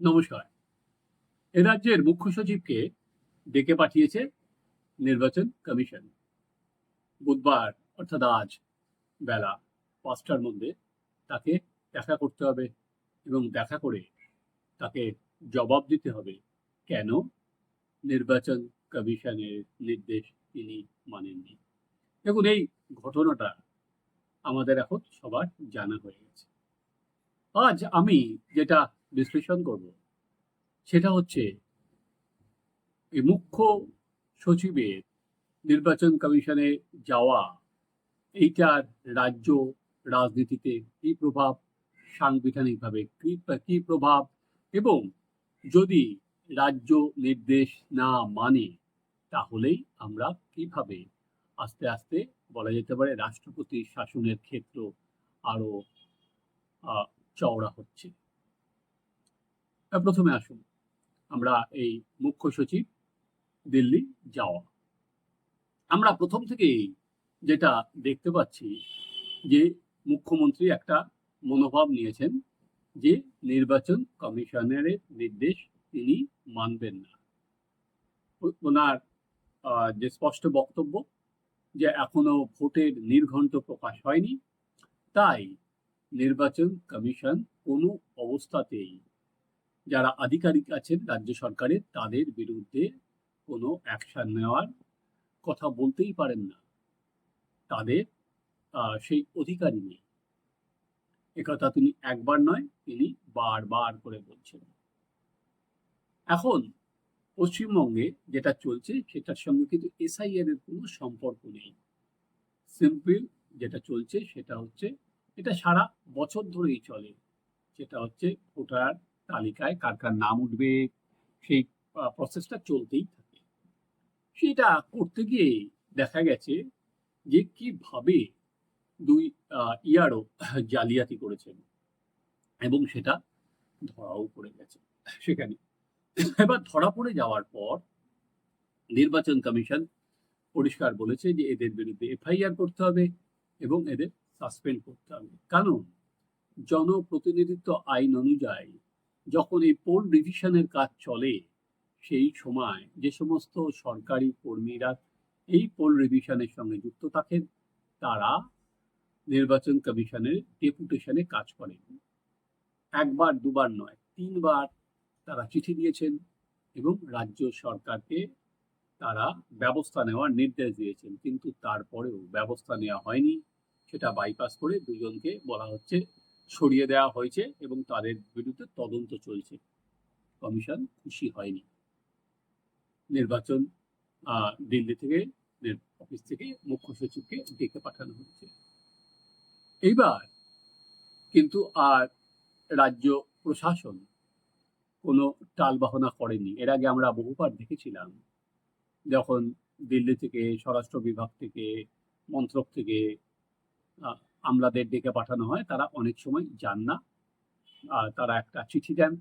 নমস্কার। এ রাজ্যের মুখ্য সচিবকে ডেকে পাঠিয়েছে নির্বাচন কমিশন। বুধবার, অর্থাৎ আজ বেলা পাঁচটার মধ্যে তাকে দেখা করতে হবে এবং দেখা করে তাকে জবাব দিতে হবে কেন নির্বাচন কমিশনের নির্দেশ তিনি মানেননি। দেখুন, এই ঘটনাটা আমাদের এখন সবার জানা হয়ে গেছে। আজ আমি যেটা বিশ্লেষণ করব। সেটা হচ্ছে, এই মুখ্য সচিবের নির্বাচন কমিশনে যাওয়া, এইটার রাজ্য রাজনীতিতে কি প্রভাব, সাংবিধানিকভাবে কি কি প্রভাব এবং যদি রাজ্য নির্দেশ না মানে তাহলেই আমরা কীভাবে আস্তে আস্তে বলা যেতে পারে রাষ্ট্রপতির শাসনের ক্ষেত্র আরও চওড়া হচ্ছে। প্রথমে আসুন। আমরা এই মুখ্য সচিব, দিল্লি যাওয়া। আমরা প্রথম থেকেই যেটা দেখতে পাচ্ছি যে মুখ্যমন্ত্রী একটা মনোভাব নিয়েছেন যে নির্বাচন কমিশনের নির্দেশ তিনি মানবেন না। ওনার যে স্পষ্ট বক্তব্য যে এখনও ভোটের নির্ঘণ্ট প্রকাশ হয়নি, তাই নির্বাচন কমিশন কোনো অবস্থাতেই যারা আধিকারিক আছেন রাজ্য সরকারের, তাদের বিরুদ্ধে কোনো অ্যাকশন নেওয়ার কথা বলতেই পারেন না। তাদের সেই অধিকারই নেই। একথা তিনি একবার নয়, তিনি বারবার করে বলছেন। এখন পশ্চিমবঙ্গে যেটা চলছে, সেটার সঙ্গে কিন্তু এসআইআর এর কোনো সম্পর্ক নেই। সিম্পল যেটা চলছে, সেটা হচ্ছে, এটা সারা বছর ধরেই চলে। সেটা হচ্ছে ভোটার তালিকায় কার কার নাম উঠবে, সেই প্রসেসটা চলতেই থাকে। সেটা করতে গিয়ে দেখা গেছে যে কীভাবে দুই ইয়ারও জালিয়াতি করেছেন এবং সেটা ধরাও পড়ে গেছে সেখানে। এবার ধরা পড়ে যাওয়ার পর নির্বাচন কমিশন পরিষ্কার বলেছে যে এদের বিরুদ্ধে এফআইআর করতে হবে এবং এদের সাসপেন্ড করতে হবে। কারণ জনপ্রতিনিধিত্ব আইন অনুযায়ী যখন এই পোল রিভিশনের কাজ চলে, সেই সময় যে সমস্ত সরকারি কর্মীরা এই পোল রিভিশনের সঙ্গে যুক্ত থাকেন, তারা নির্বাচন কমিশনের ডেপুটেশনে কাজ করেন। একবার, দুবার নয়, তিনবার তারা চিঠি দিয়েছেন এবং রাজ্য সরকারকে তারা ব্যবস্থা নেওয়ার নির্দেশ দিয়েছেন। কিন্তু তারপরেও ব্যবস্থা নেওয়া হয়নি। সেটা বাইপাস করে দুজনকে বলা হচ্ছে সরিয়ে দেওয়া হয়েছে এবং তাদের বিরুদ্ধে তদন্ত চলছে। কমিশন খুশি হয়নি। নির্বাচন দিল্লি থেকে অফিস থেকে মুখ্য সচিবকে ডেকে পাঠানো হয়েছে। এইবার কিন্তু আর রাজ্য প্রশাসন কোনো টালবাহনা করেনি। এর আগে আমরা বহুবার দেখেছিলাম যখন দিল্লি থেকে, স্বরাষ্ট্র বিভাগ থেকে, মন্ত্রক থেকে আমলাদের ডেকে পাঠানো হয়, তারা অনেক সময় যান না। তারা একটা চিঠি দেন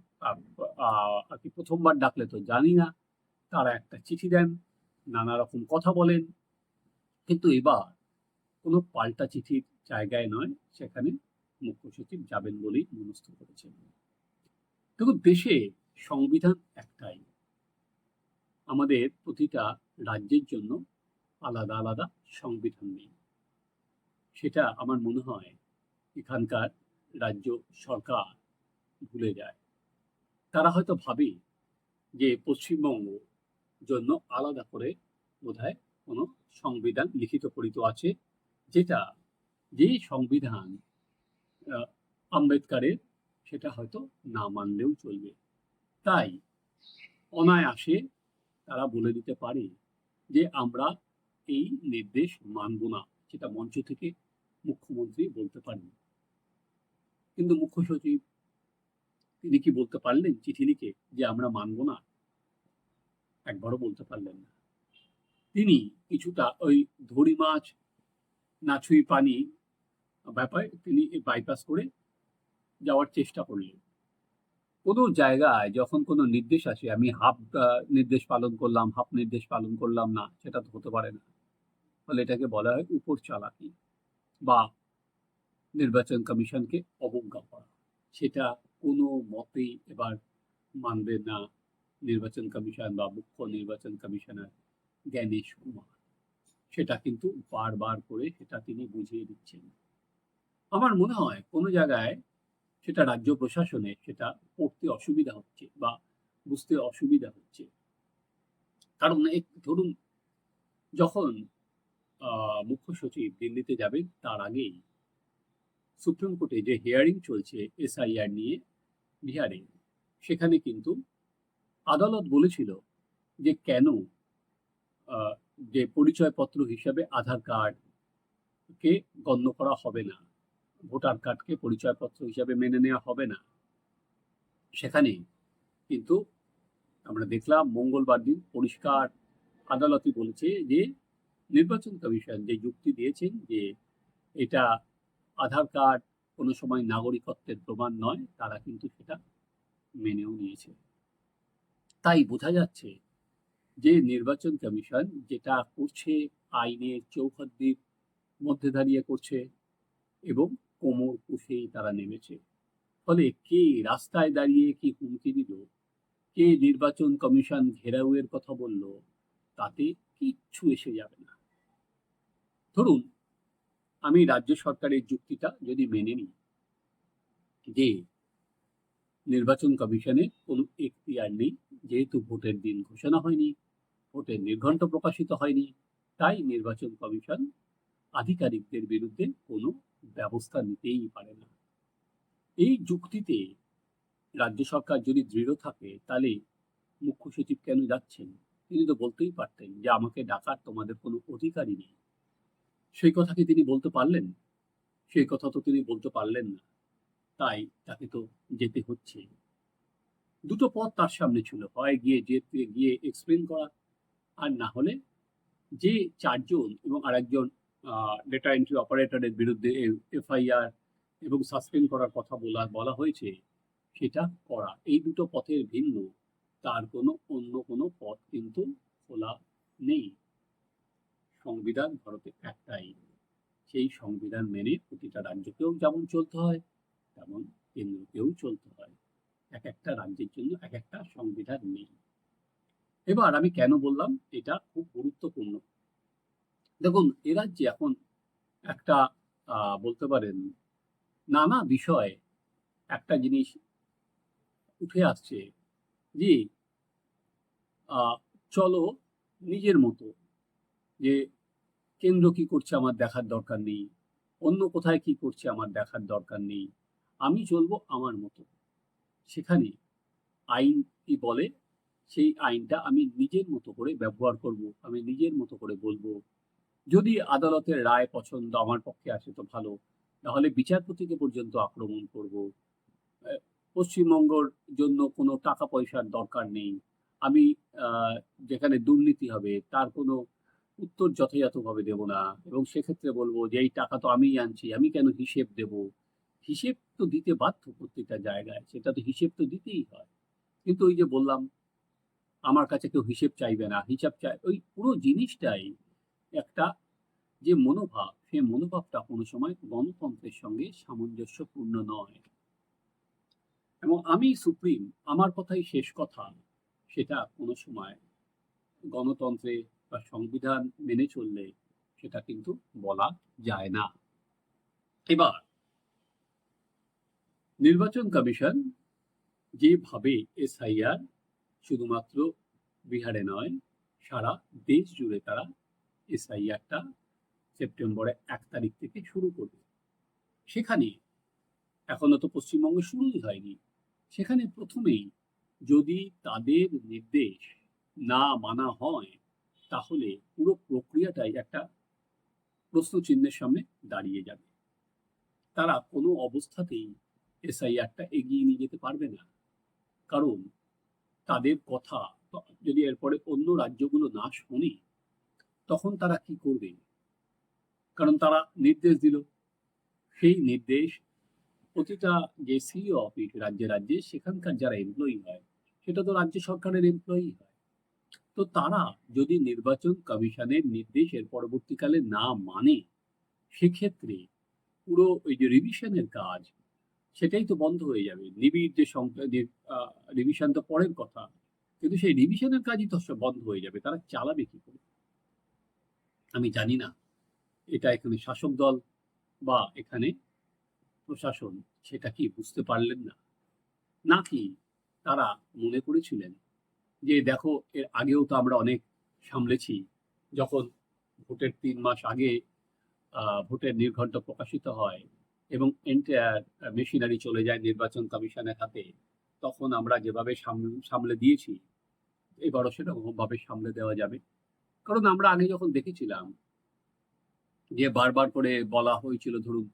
আর কি প্রথমবার ডাকলে তো জানি না, তারা একটা চিঠি দেন, নানা রকম কথা বলেন। কিন্তু এবার কোনো পাল্টা চিঠির জায়গায় নয়, সেখানে মুখ্য সচিব যাবেন বলেই মনস্থ করেছেন। দেখুন, দেশে সংবিধান একটাই। আমাদের প্রতিটা রাজ্যের জন্য আলাদা আলাদা সংবিধান নেই। সেটা আমার মনে হয় এখানকার রাজ্য সরকার ভুলে যায়। তারা হয়তো ভাবে যে পশ্চিমবঙ্গ জন্য আলাদা করে বোধহয় কোনো সংবিধান লিখিত পরিত আছে, যেটা যে সংবিধান আম্বেদকারের সেটা হয়তো না মানলেও চলবে। তাই অনায়াসে তারা বলে দিতে পারে যে আমরা এই নির্দেশ মানব না, সেটা মঞ্চ থেকে মুখ্যমন্ত্রী বলতে পারেন। কিন্তু মুখ্য সচিব, তিনি কি বলতে পারলেন চিঠি লিখে যে আমরা মানব না? একবারও বলতে পারলেন না। তিনি কিছুটা ওই ধরি মাছ নাছুই পানি ব্যাপারে তিনি বাইপাস করে যাওয়ার চেষ্টা করলেন। কোনো জায়গায় যখন কোনো নির্দেশ আসে, আমি হাফ নির্দেশ পালন করলাম হাফ নির্দেশ পালন করলাম না, সেটা তো হতে পারে না। ফলে এটাকে বলা হয় উপর চালাকি বা নির্বাচন কমিশনকে অবজ্ঞা করা। সেটা কোনো মতেই এবার মানবেন না নির্বাচন কমিশন বা মুখ্য নির্বাচন কমিশনার জ্ঞানেশ কুমার। সেটা কিন্তু বারবার করে সেটা তিনি বুঝিয়ে দিচ্ছেন। আমার মনে হয় কোনো জায়গায় সেটা রাজ্য প্রশাসনে সেটা পড়তে অসুবিধা হচ্ছে বা বুঝতে অসুবিধা হচ্ছে। কারণ ধরুন, যখন মুখ্য সচিব দিল্লিতে যাবেন, তার আগেই সুপ্রিম কোর্টে যে হিয়ারিং চলছে এসআইআর নিয়ে বিহারে, সেখানে কিন্তু আদালত বলেছিল যে কেন যে পরিচয়পত্র হিসাবে আধার কার্ডকে গণ্য করা হবে না, ভোটার কার্ডকে পরিচয়পত্র হিসাবে মেনে নেওয়া হবে না। সেখানে কিন্তু আমরা দেখলাম মঙ্গলবার দিন পরিষ্কার আদালতই বলেছে যে নির্বাচন কমিশন যে যুক্তি দিয়েছেন যে এটা আধার কার্ড কোনো সময় নাগরিকত্বের প্রমাণ নয়, তারা কিন্তু সেটা মেনেও নিয়েছে। তাই বোঝা যাচ্ছে যে নির্বাচন কমিশন যেটা করছে, আইনের চৌহদ্দির মধ্যে দাঁড়িয়ে করছে এবং কোমর পুষেই তারা নেমেছে। ফলে কে রাস্তায় দাঁড়িয়ে কি হুমকি দিল, কে নির্বাচন কমিশন ঘেরাওয়ের কথা বলল, তাতে কিচ্ছু এসে যাবে না। ধরুন, আমি রাজ্য সরকারের যুক্তিটা যদি মেনে নিই যে নির্বাচন কমিশনে কোনো এখতিয়ার নেই, যেহেতু ভোটের দিন ঘোষণা হয়নি, ভোটের নির্ঘণ্ট প্রকাশিত হয়নি, তাই নির্বাচন কমিশন আধিকারিকদের বিরুদ্ধে কোনো ব্যবস্থা নিতেই পারে না। এই যুক্তিতে রাজ্য সরকার যদি দৃঢ় থাকে, তাহলে মুখ্য সচিব কেন যাচ্ছেন? তিনি তো বলতেই পারতেন যে আমাকে ডাকার তোমাদের কোনো অধিকারই নেই। সেই কথা কি তিনি বলতে পারলেন? সেই কথা তো তিনি বলতে পারলেন না। তাই তাকে তো যেতে হচ্ছে। দুটো পথ তার সামনে ছিল, হয় গিয়ে যেতে, গিয়ে এক্সপ্লেন করা আর না হলে যে চারজন এবং আরেকজন ডেটা এন্ট্রি অপারেটরের বিরুদ্ধে এফআইআর এবং সাসপেন্ড করার কথা বলা বলা হয়েছে, সেটা করা। এই দুটো পথের ভিন্ন। তার কোনো অন্য কোনো পথ কিন্তু খোলা নেই। সংবিধান ভারতে একটাই। সেই সংবিধান মেনে প্রতিটা রাজ্যকেও যেমন চলতে হয়, তেমন কেন্দ্রকেও চলতে হয়। এক একটা রাজ্যের জন্য এক একটা সংবিধান নেই। এবার আমি কেন বললাম? এটা খুব গুরুত্বপূর্ণ। দেখুন, এ রাজ্যে এখন একটা বলতে পারেন, নানা বিষয়ে একটা জিনিস উঠে আসছে যে চলো নিজের মতো যে কেন্দ্র কি করছে আমার দেখার দরকার নেই? অন্য কোথায় কি করছে আমার দেখার দরকার নেই? আমি চলবো আমার মতো। সেখানে আইন কি বলে? সেই আইনটা আমি নিজের মতো করে ব্যবহার করব, আমি নিজের মতো করে বলব। যদি আদালতের রায় পছন্দ আমার পক্ষে আসে তো ভালো তাহলে বিচারপতিকে পর্যন্ত আক্রমণ করব। পশ্চিমবঙ্গর জন্য কোনো টাকা পয়সার দরকার নেই। আমি যেখানে দুর্নীতি হবে, তার কোনো উত্তর যথাযথভাবে দেব না। এবং সেক্ষেত্রে বলব যে, এই টাকা তো আমিই আনছি, আমি কেন হিসেব দেব? হিসেব তো দিতে বাধ্য প্রত্যেকটা জায়গায়, সেটা তো হিসেব তো দিতেই হয়। কিন্তু ওই যে বললাম, আমার কাছে কেউ হিসেব চাইবে না, হিসাব চাই ওই পুরো জিনিসটাই একটা যে মনোভাব সে মনোভাবটা কোনো সময় গণতন্ত্রের সঙ্গে সামঞ্জস্যপূর্ণ নয়। এবং আমি সুপ্রিম, আমার কথাই শেষ কথা, সেটা কোনো সময় গণতন্ত্রে বা সংবিধান মেনে চললে সেটা কিন্তু বলা যায় না। এবার, নির্বাচন কমিশন যেভাবে এসআইআর শুধুমাত্র বিহারে নয়, সারা দেশ জুড়ে তারা এসআইআরটা সেপ্টেম্বরের এক তারিখ থেকে শুরু করবে। সেখানে এখনও তো পশ্চিমবঙ্গে শুরুই হয়নি। সেখানে প্রথমেই যদি তাদের নির্দেশ না মানা হয় তাহলে পুরো প্রক্রিয়াটাই একটা প্রশ্ন চিহ্নের সামনে দাঁড়িয়ে যাবে। তারা কোনো অবস্থাতেই এসআইআরটা এগিয়ে নিয়ে যেতে পারবে না। কারণ তাদের কথা যদি এরপরে অন্য রাজ্যগুলো না শোনে, তখন তারা কি করবে? কারণ তারা নির্দেশ দিল। সেই নির্দেশ প্রতিটা যে সিইও অফিস রাজ্যে রাজ্যে সেখানকার যারা এমপ্লয়ি হয়, সেটা তো রাজ্য সরকারের এমপ্লয়ি হয়। তো তারা যদি নির্বাচন কমিশনের নির্দেশের পরবর্তীকালে না মানে সেক্ষেত্রে পুরো ওই যে রিভিশনের কাজ, সেটাই তো বন্ধ হয়ে যাবে। নিবিড় যে রিভিশন তো পরের কথা, কিন্তু সেই রিভিশনের কাজই তো বন্ধ হয়ে যাবে। তারা চালাবে কি করে? আমি জানি না। এটা এখানে শাসক দল বা এখানে প্রশাসন, সেটা কি বুঝতে পারলেন না? নাকি তারা মনে করেছিলেন যে দেখো, এর আগেও তো আমরা অনেক সামলেছি, যখন ভোটের তিন মাস আগে ভোটের নির্ঘণ্ট প্রকাশিত হয় এবং এন্টায়ার মেশিনারি চলে যায় নির্বাচন কমিশনের হাতে, তখন আমরা যেভাবে সাম- সামলে দিয়েছি, এবারও সেরকমভাবে সামলে দেওয়া যাবে। কারণ আমরা আগে যখন দেখেছিলাম যে বারবার করে বলা হয়েছিল, ধরুন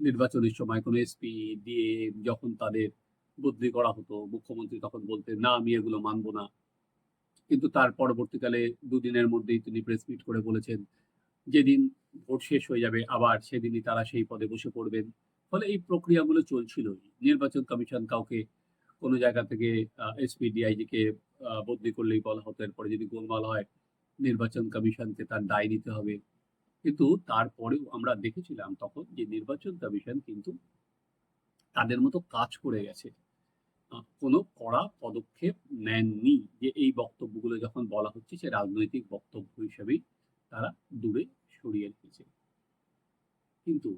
নির্বাচনের সময় কোনো এসপি দিয়ে যখন তাদের বদলি করা হতো মুখ্যমন্ত্রী তখন বলতেন না আমি এগুলো মানব না। কিন্তু তার পরবর্তীকালে দুদিনের মধ্যেই তিনি প্রেস মিট করে বলেছেন যেদিন ভোট শেষ হয়ে যাবে আবার সেদিনই তারা সেই পদে বসে পড়বেন। ফলে এই প্রক্রিয়াগুলো চলছিলই। নির্বাচন কমিশন কাউকে কোনো জায়গা থেকে এসপি ডিআইজি কে আহ, বদলি করলেই বলা হতো এরপরে যদি গোলমাল হয় নির্বাচন কমিশনকে তার দায় নিতে হবে। কিন্তু তারপরেও আমরা দেখেছিলাম তখন যে নির্বাচন কমিশন কিন্তু তাদের মতো কাজ করে গেছে। কোনো কড়া পদক্ষেপ নেননি। যে এই বক্তব্যগুলো যখন বলা হচ্ছে, সে রাজনৈতিক বক্তব্য হিসেবেই তারা দূরে সরিয়ে রেখেছে। কিন্তু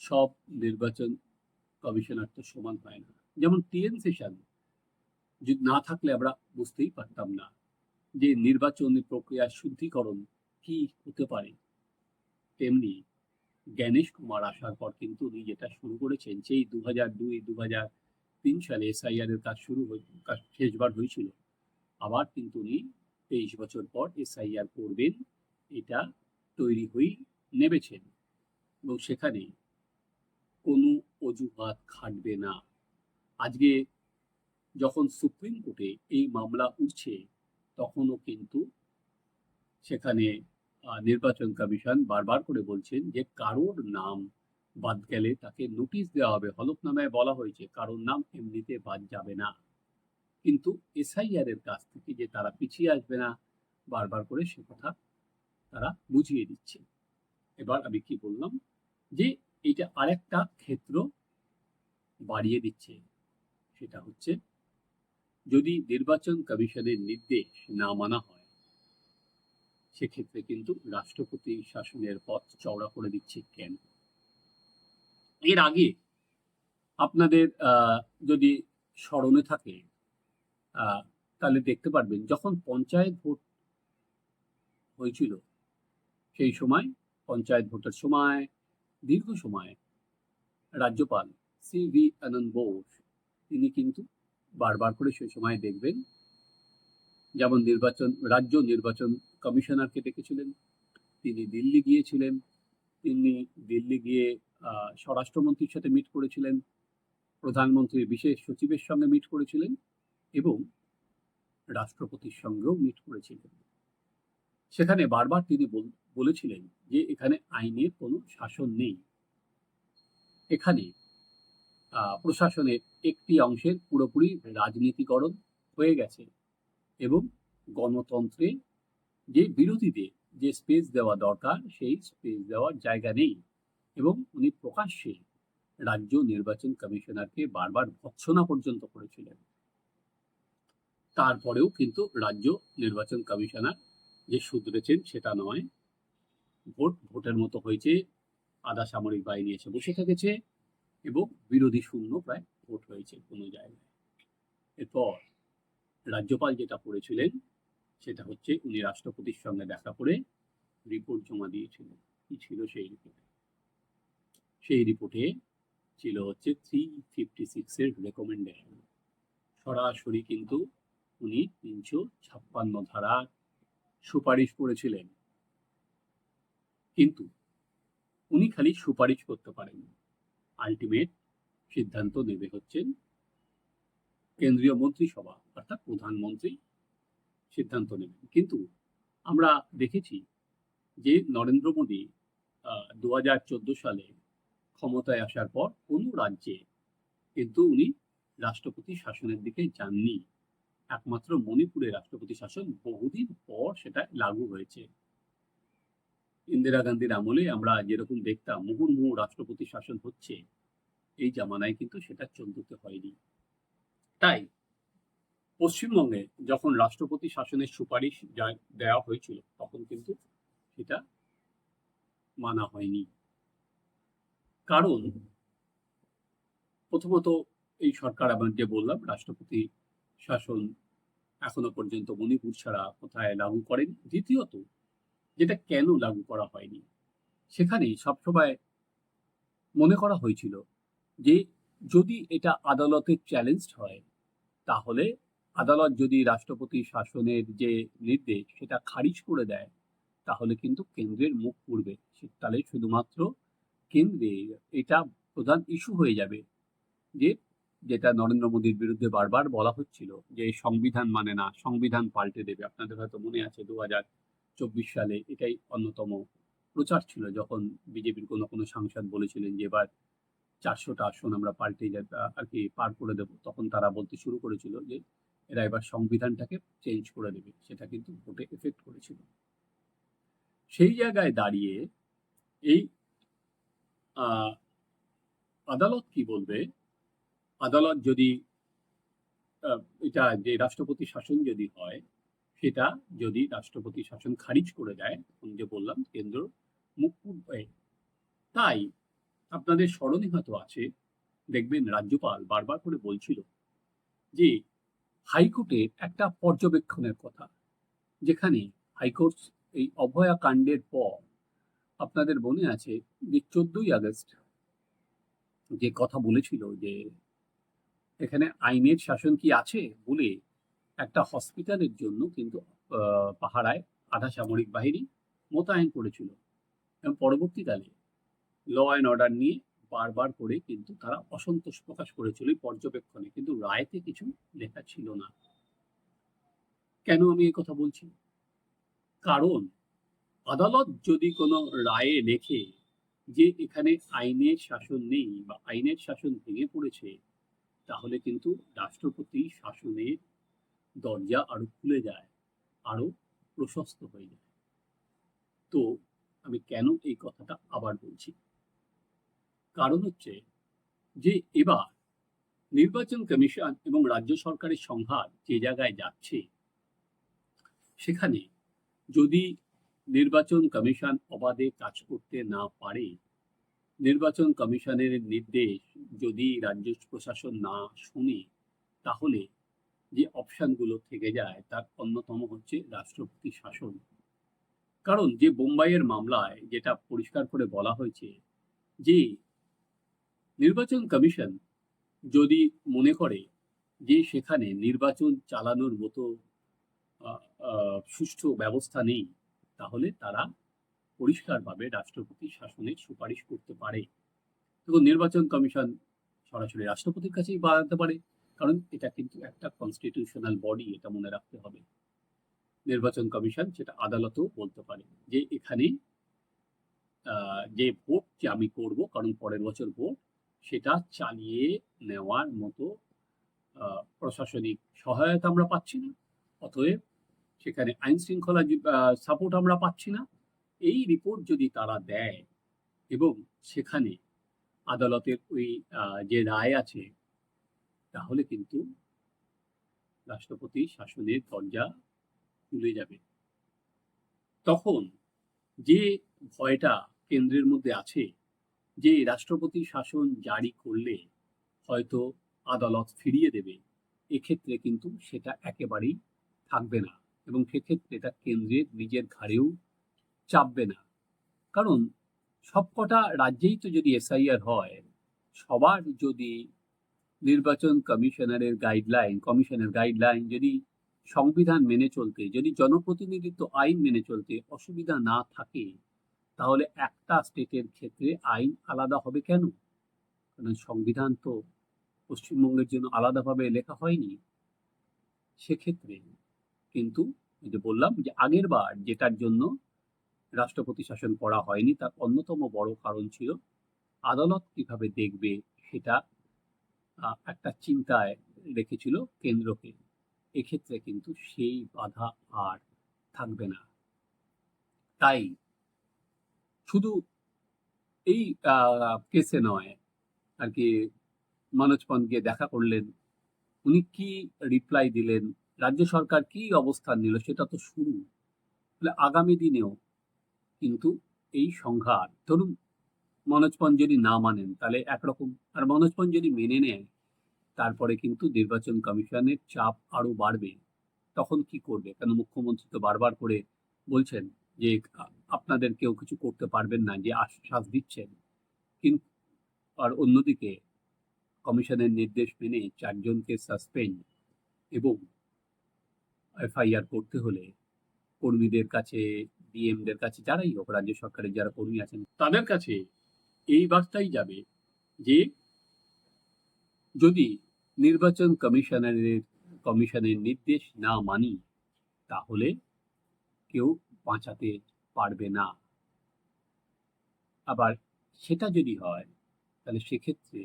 সব নির্বাচন কমিশনার তো সমান হয় না। যেমন টিএন সেশন যদি না থাকলে আমরা বুঝতেই পারতাম না যে নির্বাচনী প্রক্রিয়ার শুদ্ধিকরণ কি হতে পারে। তেমনি জ্ঞানেশ কুমার আসার পর কিন্তু উনি যেটা শুরু করেছেন, সেই দু হাজার দুই দু হাজার তিন সালে এসআইআর এর কাজ শুরু হয়ে কাজ শেষবার হয়েছিল। আবার কিন্তু উনি তেইশ বছর পর এসআইআর করবেন, এটা তৈরি হয়েই নেমেছেন। এবং সেখানে কোনো অজুহাত খাটবে না। আজকে যখন সুপ্রিম কোর্টে এই মামলা উঠছে, তখনও কিন্তু সেখানে নির্বাচন কমিশন বারবার করে বলছেন যে কারোর নাম বাদ গেলে তাকে নোটিশ দেওয়া হবে। হলফনামায় বলা হয়েছে, কারোর নাম এমনিতে বাদ যাবে না। কিন্তু এসআইআর এর কাছ থেকে যে তারা পিছিয়ে আসবে না, বারবার করে সে কথা তারা বুঝিয়ে দিচ্ছে। এবার আমি কি বললাম যে এটা আরেকটা ক্ষেত্র বাড়িয়ে দিচ্ছে। সেটা হচ্ছে, যদি নির্বাচন কমিশনের নির্দেশ না মানা হয়, সেক্ষেত্রে কিন্তু রাষ্ট্রপতি শাসনের পথ চওড়া করে দিচ্ছে কেন? এর আগে আপনাদের যদি স্মরণে থাকে তাহলে দেখতে পারবেন যখন পঞ্চায়েত ভোট হয়েছিল, সেই সময়, পঞ্চায়েত ভোটের সময়, দীর্ঘ সময়, রাজ্যপাল সি ভি আনন্দ বোস, তিনি কিন্তু বারবার করে সেই সময় দেখবেন, যেমন নির্বাচন, রাজ্য নির্বাচন কমিশনারকে ডেকেছিলেন, তিনি দিল্লি গিয়েছিলেন, তিনি দিল্লি গিয়ে স্বরাষ্ট্রমন্ত্রীর সাথে মিট করেছিলেন প্রধানমন্ত্রীর বিশেষ সচিবের সঙ্গে মিট করেছিলেন এবং রাষ্ট্রপতির সঙ্গেও মিট করেছিলেন। সেখানে বারবার তিনি বলেছিলেন যে এখানে আইনের কোনো শাসন নেই। এখানে প্রশাসনের একটি অংশের পুরোপুরি রাজনীতিকরণ হয়ে গেছে এবং গণতন্ত্রে যে বিরোধীদের যে স্পেস দেওয়া দরকার, সেই স্পেস দেওয়ার জায়গা নেই। এবং উনি প্রকাশ্যে রাজ্য নির্বাচন কমিশনারকে বারবার ভৎসনা পর্যন্ত করেছিলেন। তারপরেও কিন্তু রাজ্য নির্বাচন কমিশনার যে শুধরেছেন সেটা নয়, ভোট, ভোটের মতো হয়েছে, আধা সামরিক বাহিনী এসে বসে থেকেছে এবং বিরোধী শূন্য প্রায় ভোট হয়েছে কোনো জায়গায়। এরপর রাজ্যপাল যেটা করেছিলেন সেটা হচ্ছে উনি রাষ্ট্রপতির সঙ্গে দেখা করে রিপোর্ট জমা দিয়েছিলেন। কি ছিল সেই রিপোর্টে? সেই রিপোর্টে ছিল হচ্ছে থ্রি ফিফটি সিক্সের রেকমেন্ডেশন সরাসরি কিন্তু উনি তিনশো ছাপ্পান্ন ধারার সুপারিশ করেছিলেন। কিন্তু উনি খালি সুপারিশ করতে পারেন আলটিমেট সিদ্ধান্ত নেবে হচ্ছেন কেন্দ্রীয় মন্ত্রিসভা, অর্থাৎ প্রধানমন্ত্রী সিদ্ধান্ত নেবেন। কিন্তু আমরা দেখেছি যে নরেন্দ্র মোদী দু হাজার চোদ্দ সালে ক্ষমতায় আসার পর কোনো রাজ্যে কিন্তু উনি রাষ্ট্রপতি শাসনের দিকে যাননি। একমাত্র মণিপুরে রাষ্ট্রপতি শাসন বহুদিন পর সেটা লাগু হয়েছে। ইন্দিরা গান্ধীর আমলে আমরা যেরকম দেখতাম, মুহুর্মুহু রাষ্ট্রপতি শাসন হচ্ছে, এই জামানায় কিন্তু সেটা চলতে হয়নি। তাই পশ্চিমবঙ্গে যখন রাষ্ট্রপতি শাসনের সুপারিশ দেওয়া হয়েছিল, তখন কিন্তু সেটা মানা হয়নি। কারণ প্রথমত এই সরকার আবার যে বললাম, রাষ্ট্রপতি শাসন এখনও পর্যন্ত মণিপুর ছাড়া কোথায় লাগু করেন। দ্বিতীয়ত, যেটা কেন লাগু করা হয়নি সেখানে সবসময় মনে করা হয়েছিল যে যদি এটা আদালতের চ্যালেঞ্জ হয়, তাহলে আদালত যদি রাষ্ট্রপতি শাসনের যে নির্দেশ সেটা খারিজ করে দেয়, তাহলে কিন্তু কেন্দ্রের মুখ পুড়বে। তাহলে শুধুমাত্র কেন্দ্রে এটা প্রধান ইস্যু হয়ে যাবে যে, যেটা নরেন্দ্র মোদীর বিরুদ্ধে বারবার বলা হচ্ছিল যে সংবিধান মানে না, সংবিধান পাল্টে দেবে। আপনাদের হয়তো মনে আছে দু হাজার চব্বিশ সালে এটাই অন্যতম প্রচার ছিল, যখন বিজেপির কোনো কোনো সাংসদ বলেছিলেন যে, এবার চারশোটা আসন আমরা পাল্টে আর কি পার করে দেব। তখন তারা বলতে শুরু করেছিল যে, এরা এবার সংবিধানটাকে চেঞ্জ করে দেবে। সেটা কিন্তু ভোটে এফেক্ট করেছিল। সেই জায়গায় দাঁড়িয়ে এই আদালত কি বলবে? আদালত যদি এটা যে রাষ্ট্রপতি শাসন যদি হয়, সেটা যদি রাষ্ট্রপতি শাসন খারিজ করে দেয় তখন যে বললাম, কেন্দ্র মুখ তাই আপনাদের স্মরণে হয়তো আছে, দেখবেন রাজ্যপাল বারবার করে বলছিল যে, হাইকোর্টে একটা পর্যবেক্ষণের কথা, যেখানে হাইকোর্ট এই অভয়া কাণ্ডের পর আপনাদের মনে আছে যে চোদ্দই আগস্ট যে কথা বলেছিল যে এখানে আইনের শাসন কি আছে বলে একটা হসপিটালের জন্য কিন্তু পাহারায় আধা সামরিক বাহিনী মোতায়েন করেছিল। এবং পরবর্তীকালে ল অ্যান্ড অর্ডার নিয়ে বারবার করে কিন্তু তারা অসন্তোষ প্রকাশ করেছিল পর্যবেক্ষণে। কিন্তু রায়তে কিছু লেখা ছিল না। কেন আমি এই কথা বলছি? কারণ আদালত যদি কোনো রায়ে লেখে যে এখানে আইনের শাসন নেই বা আইনের শাসন ভেঙে পড়েছে, তাহলে কিন্তু রাষ্ট্রপতি শাসনের দরজা আরও খুলে যায়, আরও প্রশস্ত হয়ে যায়। তো আমি কেন এই কথাটা আবার বলছি? কারণ হচ্ছে যে এবার নির্বাচন কমিশন এবং রাজ্য সরকারের সংঘাত যে জায়গায় যাচ্ছে, সেখানে যদি নির্বাচন কমিশন অবাধে কাজ করতে না পারে। নির্বাচন কমিশনের নির্দেশ যদি রাজ্য প্রশাসন না শুনে, তাহলে যে অপশানগুলো থেকে যায় তার অন্যতম হচ্ছে রাষ্ট্রপতি শাসন। কারণ যে বোম্বাইয়ের মামলায় যেটা পরিষ্কার করে বলা হয়েছে যে, নির্বাচন কমিশন যদি মনে করে যে সেখানে নির্বাচন চালানোর মতো সুষ্ঠু ব্যবস্থা নেই তাহলে তারা পরিষ্কারভাবে রাষ্ট্রপতি শাসনের সুপারিশ করতে পারে। দেখুন, নির্বাচন কমিশন সরাসরি রাষ্ট্রপতির কাছেই বাড়াতে পারে, কারণ এটা কিন্তু একটা কনস্টিটিউশনাল বডি এটা মনে রাখতে হবে। নির্বাচন কমিশন সেটা আদালতেও বলতে পারে যে এখানে যে ভোট যে আমি করব, কারণ পরের বছর ভোট, সেটা চালিয়ে নেওয়ার মতো প্রশাসনিক সহায়তা আমরা পাচ্ছি না। অতএব সেখানে আইন শৃঙ্খলা সাপোর্ট আমরা পাচ্ছি না। এই রিপোর্ট যদি তারা দেয় এবং সেখানে আদালতের ওই যে রায় আছে, তাহলে কিন্তু রাষ্ট্রপতি শাসনের দরজা খুলে যাবে। তখন যে ভয়টা কেন্দ্রের মধ্যে আছে, যে রাষ্ট্রপতি শাসন জারি করলে হয়তো আদালত ফিরিয়ে দেবে, এক্ষেত্রে কিন্তু সেটা একেবারেই থাকবে না। এবং সেক্ষেত্রে এটা কেন্দ্রের নিজের ঘাড়েও চাপবে না। কারণ সবকটা রাজ্যেই তো যদি এসআইআর হয়, সবার যদি নির্বাচন কমিশনারের গাইডলাইন, কমিশনের গাইডলাইন যদি সংবিধান মেনে চলতে, যদি জনপ্রতিনিধিত্ব আইন মেনে চলতে অসুবিধা না থাকে, তাহলে একটা স্টেটের ক্ষেত্রে আইন আলাদা হবে কেন? কারণ সংবিধান তো পশ্চিমবঙ্গের জন্য আলাদাভাবে লেখা হয়নি। সেক্ষেত্রে কিন্তু যে বললাম যে আগের বার যেটার জন্য রাষ্ট্রপতি শাসন করা হয়নি, তার অন্যতম বড় কারণ ছিল আদালত কীভাবে দেখবে সেটা একটা চিন্তায় রেখেছিল কেন্দ্রকে। এক্ষেত্রে কিন্তু সেই বাধা আর থাকবে না। তাই শুধু এই কেসে নয়, আর কি, মনোজ পন্থ গিয়ে দেখা করলেন, উনি কি রিপ্লাই দিলেন রাজ্য সরকার কি অবস্থান নিল? সেটা তো শুরু। তাহলে আগামী দিনেও কিন্তু এই সংঘাত, ধরুন মনোজ পন্থ যদি না মানেন, তাহলে একরকম। আর মনোজ পন্থ যদি মেনে নেয়, তারপরে কিন্তু নির্বাচন কমিশনের চাপ আরও বাড়বে। তখন কি করবে? কেন মুখ্যমন্ত্রী তো বারবার করে বলছেন যে, আপনাদের কেউ কিছু করতে পারবেন না, যে আশ্বাস দিচ্ছেন। কিন্তু, আর অন্যদিকে কমিশনের নির্দেশ মেনে চারজনকে সাসপেন্ড এবং এফআইআর করতে হলে কর্মীদের কাছে ডিএমদের কাছে, যারাই হোক, রাজ্য সরকারের যারা কর্মী আছেন, তাদের কাছে এই বার্তাই যাবে যে যদি নির্বাচন কমিশনারের, কমিশনের নির্দেশ না মানি, তাহলে কেউ বাঁচাতে পারবে না। আবার সেটা যদি হয়, তাহলে সেক্ষেত্রে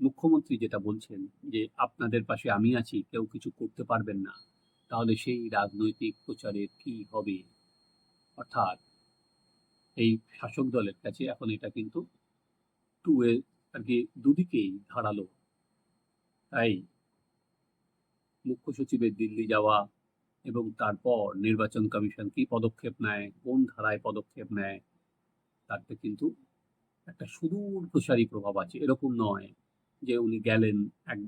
মুখ্যমন্ত্রী যেটা বলছেন যে আপনাদের পাশে আমি আছি, কেউ কিছু করতে পারবেন না, তাহলে সেই রাজনৈতিক প্রচারের কি হবে? অর্থাৎ এই শাসক দলের কাছে এখন এটা কিন্তু টু এ আর কি দুদিকেই ধারালো। তাই মুখ্য সচিবের দিল্লি যাওয়া এবং তারপর নির্বাচন কমিশন কি পদক্ষেপ নেয়, কোন ধারায় পদক্ষেপ নেয়, তাতে কিন্তু একটা সুদূর প্রসারী প্রভাব আছে, এরকম নয়। যে উনি গেলেন, এক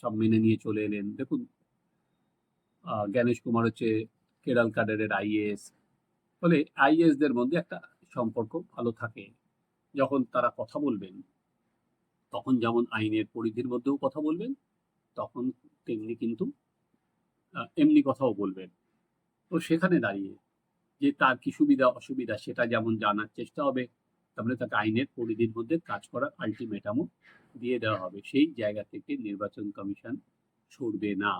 সব মেনে নিয়ে চলে এলেন। দেখুন জ্ঞানেশ কুমার হচ্ছে কেরাল কাডারের আইএস ফলে আইএস দের মধ্যে একটা সম্পর্ক ভালো থাকে। যখন তারা কথা বলবেন, তখন যেমন আইনের পরিধির মধ্যেও কথা বলবেন, তখন তেমনি কিন্তু এমনি কথাও বলবেন। তো সেখানে দাঁড়িয়ে যে তার কি সুবিধা, অসুবিধা, সেটা যেমন জানার চেষ্টা হবে তাহলে তাকে আইনের পরিধির মধ্যে কাজ করার আলটিমেটামও দিয়ে দেওয়া হবে। সেই জায়গা থেকে নির্বাচন কমিশন ছুটবে না।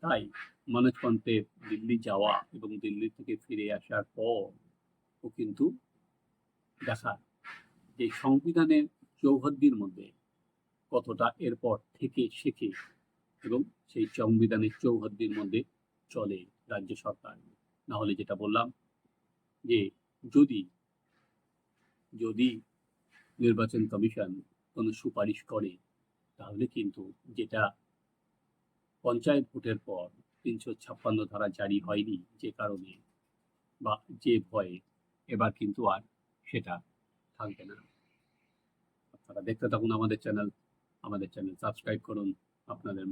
তাই মনোজ পন্থের দিল্লি যাওয়া এবং দিল্লি থেকে ফিরে আসার পর ও কিন্তু দেখা যে সংবিধানের চৌহদ্দির মধ্যে কতটা এরপর থেকে শেখে এবং সেই সংবিধানের চৌহদ্দির মধ্যে চলে রাজ্য সরকার। না হলে যেটা বললাম যে যদি যদি নির্বাচন কমিশন কোনো সুপারিশ করে, তাহলে কিন্তু যেটা পঞ্চায়েত ভোটের পর তিনশো ছাপ্পান্ন ধারা জারি হয়নি যে কারণে বা যে ভয়ে, এবার কিন্তু আর সেটা থাকবে না। আপনারা দেখতে থাকুন আমাদের চ্যানেল আমাদের চ্যানেল সাবস্ক্রাইব করুন, আপনাদের